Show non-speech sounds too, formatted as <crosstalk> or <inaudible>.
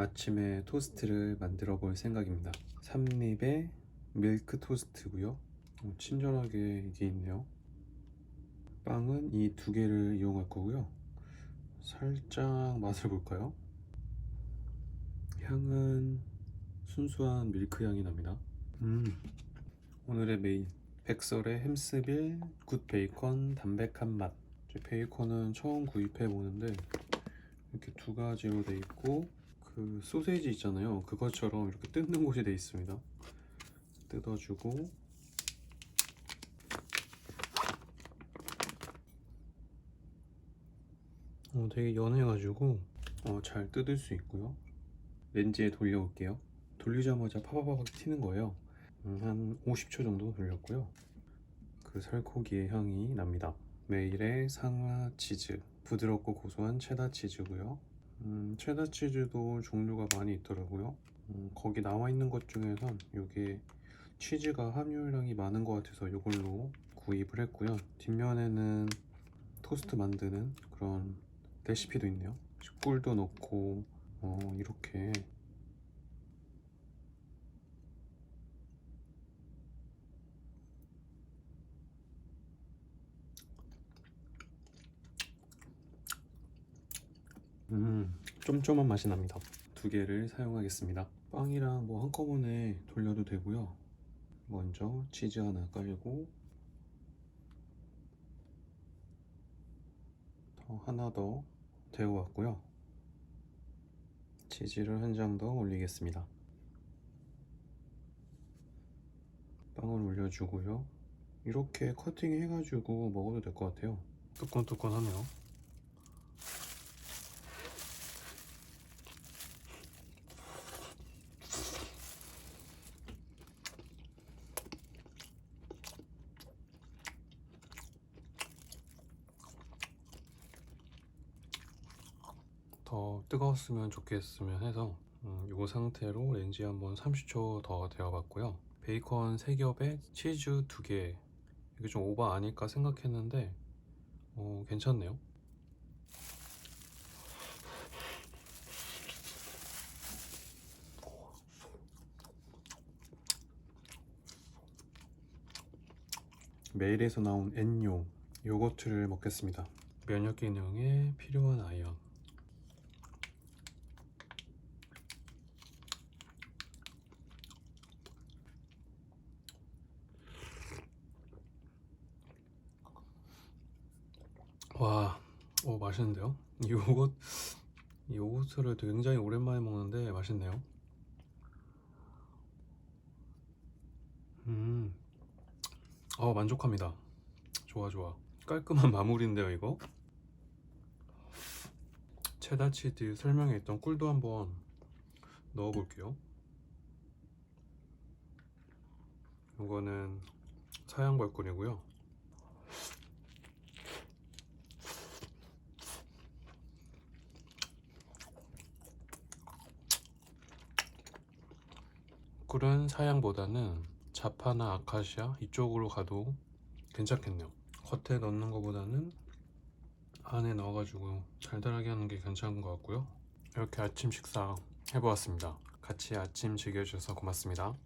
아침에 토스트를 만들어 볼 생각입니다. 삼립의 밀크 토스트고요. 어, 친절하게 이게 있네요. 빵은 이 두 개를 이용할 거고요. 살짝 맛을 볼까요? 향은 순수한 밀크 향이 납니다. 음, 오늘의 메인 백설의 햄스빌 굿 베이컨 담백한 맛. 베이컨은 처음 구입해 보는데 이렇게 두 가지로 돼 있고 그 소세지 있잖아요. 그것처럼 이렇게 뜯는 곳이 돼 있습니다. 뜯어주고 어, 되게 연해가지고 어, 잘 뜯을 수 있고요. 렌즈에 돌려올게요. 돌리자마자 파바바박 튀는 거예요. 음, 한 50초 정도 돌렸고요. 그 살코기의 향이 납니다. 메일의 상하 치즈, 부드럽고 고소한 체다 치즈고요. 음, 체다 치즈도 종류가 많이 있더라고요. 음, 거기 나와 있는 것 중에선 이게 치즈가 함유량이 많은 것 같아서 이걸로 구입을 했고요. 뒷면에는 토스트 만드는 그런 레시피도 있네요. 꿀도 넣고 어, 이렇게 음, 쫌쫌한 맛이 납니다. 두 개를 사용하겠습니다. 빵이랑 뭐 한꺼번에 돌려도 되고요. 먼저 치즈 하나 깔고 더 하나 더 데워왔고요. 치즈를 한 장 더 올리겠습니다. 빵을 올려주고요. 이렇게 커팅 해가지고 먹어도 될 것 같아요. 뜨끈뜨끈하네요. 더 뜨거웠으면 좋겠으면 해서 음, 이 상태로 렌즈에 한번 30초 더 데워봤고요. 베이컨 3겹에 치즈 2개 이게 좀 오버 아닐까 생각했는데 어, 괜찮네요. 메일에서 나온 엔요 요거트를 먹겠습니다. 면역 기능에 필요한 아이언. 와, 오 맛있는데요? 이 요거트를 굉장히 오랜만에 먹는데 맛있네요. 음, 어 만족합니다. 좋아 좋아. 깔끔한 <laughs> 마무리인데요 이거. 체다 치즈 설명에 있던 꿀도 한번 넣어볼게요. 이거는 사양 벌꿀이고요. 꿀은 사양보다는 자파나 아카시아 이쪽으로 가도 괜찮겠네요. 겉에 넣는 것보다는 안에 넣어가지고 달달하게 하는 게 괜찮은 것 같고요. 이렇게 아침 식사 해보았습니다. 같이 아침 즐겨주셔서 고맙습니다.